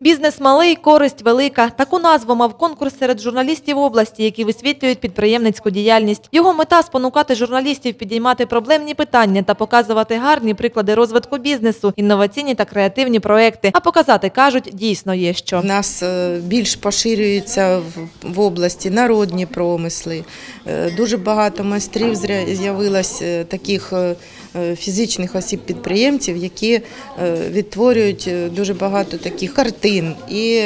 Бізнес малий, користь велика. Таку назву мав конкурс серед журналістів області, які висвітлюють підприємницьку діяльність. Його мета спонукати журналістів підіймати проблемні питання та показувати гарні приклади розвитку бізнесу, інноваційні та креативні проекти. А показати кажуть, дійсно є що. В нас е, більш поширюються в- області народні промисли. Е, Дуже багато майстрів з'явилось е, таких фізичних осіб-підприємців, які е, відтворюють е, дуже багато таких картин і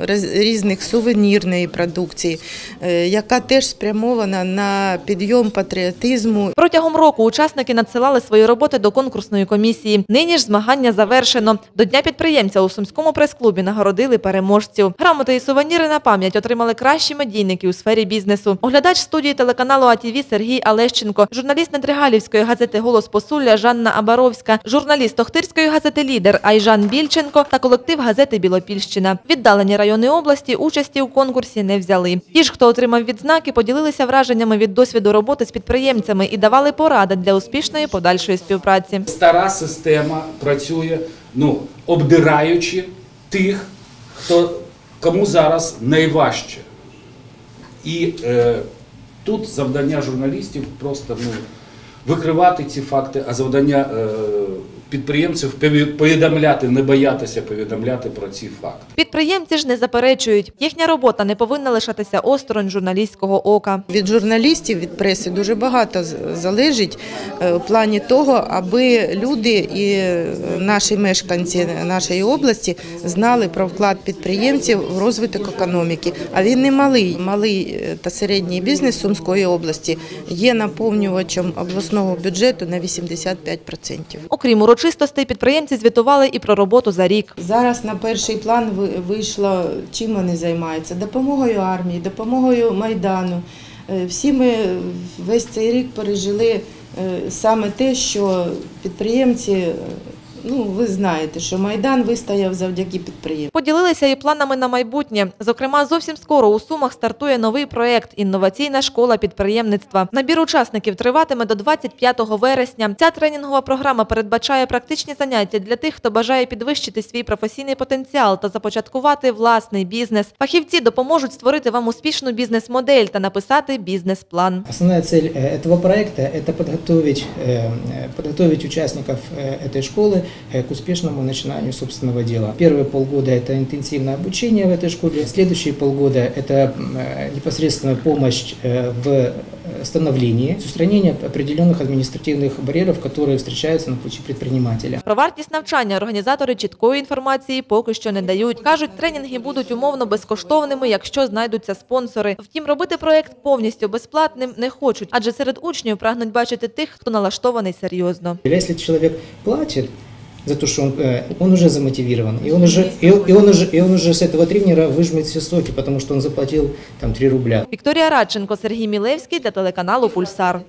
різних сувенірної продукції, е, яка теж спрямована на підйом патріотизму Протягом року учасники надсилали свої роботи до конкурсної комісії. Нині ж змагання завершено. До Дня підприємця у Сумському прес-клубі нагородили переможців. Грамоти і сувеніри на пам'ять отримали кращі медійники у сфері бізнесу. Оглядач студії телеканалу АТВ Сергій Алещенко, журналіст Недригалівської газети Голос Посулля Жанна Абаровська, журналіст Охтирської газети Лідер Айжан Більченко та колектив газети Білопільщина. Віддалені райони області участі у конкурсі не взяли. Ті ж, хто отримав відзнаки, поділилися враженнями від досвіду роботи з підприємцями і давали поради для успішної подальшої співпраці. Стара система працює, ну, обдираючи тих, хто, кому зараз найважче. І е, тут завдання журналістів просто ну, викривати ці факти, а завдання е, підприємців пові- повідомляти, не боятися повідомляти про ці факти. Підприємці ж не заперечують. Їхня робота не повинна лишатися осторонь журналістського ока. Від журналістів, від преси дуже багато залежить е, в плані того, аби люди і е, наші мешканці нашої області знали про вклад підприємців в розвиток економіки. А він не малий. Малий е, та середній бізнес Сумської області є наповнювачем обласного бюджету на 85%. Окрім урочистостей, підприємці звітували і про роботу за рік. Зараз на перший план вийшло, чим вони займаються. Допомогою армії, допомогою Майдану. Е, Всі ми весь цей рік пережили е, саме те, що підприємці, ну ви знаєте, що Майдан вистояв завдяки підприємцям. Поділилися і планами на майбутнє. Зокрема, зовсім скоро у Сумах стартує новий проєкт Інноваційна школа підприємництва. Набір учасників триватиме до 25 вересня. Ця тренінгова програма передбачає практичні заняття для тих, хто бажає підвищити свій професійний потенціал та започаткувати власний бізнес. Фахівці допоможуть створити вам успішну бізнес-модель та написати бізнес-план. Основная цель э, этого проекта – это подготовить, э, э, подготовить участников э, этой школы э, к успешному начинанию собственного дела. Первые полгода – это интенсивное обучение в этой школе, следующие полгода – это м, э, непосредственно помощь э, в э, становлении, устранение определенных административных барьеров, которые встречаются на пути предпринимателя. Про вартість навчання організатори чіткої інформації поки що не дають. Кажуть, тренінги будуть умовно безкоштовними, якщо знайдуться спонсори. Втім, робити проект повністю безплатним не хочуть, адже серед учнів прагнуть бачити тих, хто налаштований серйозно. Если человек платит за то, что он, э, он уже замотивирован, и он уже, и, и он уже, и он уже с этого тренера выжмет все соки, потому что он заплатил там 3 рубля. Вікторія Радченко, Сергій Мілевський для телеканалу Пульсар.